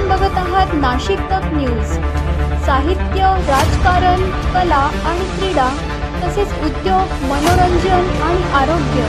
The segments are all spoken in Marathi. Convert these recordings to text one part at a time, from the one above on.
आपण बघत आहात नाशिक तक न्यूज. साहित्य राजकारण कला आणि क्रीडा तसेच उद्योग मनोरंजन आणि आरोग्य.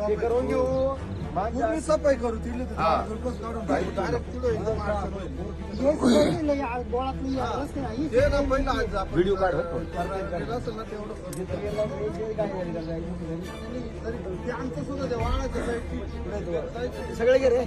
ते करून घेऊ. पूर्ण सफाई करू. ते ना पहिलं आज आपण व्हिडिओ काढ हो. केलं असेल ना तेवढं. तरी ते आमचं सुद्धा ते वाहनाच्या साईडची सगळे गे रे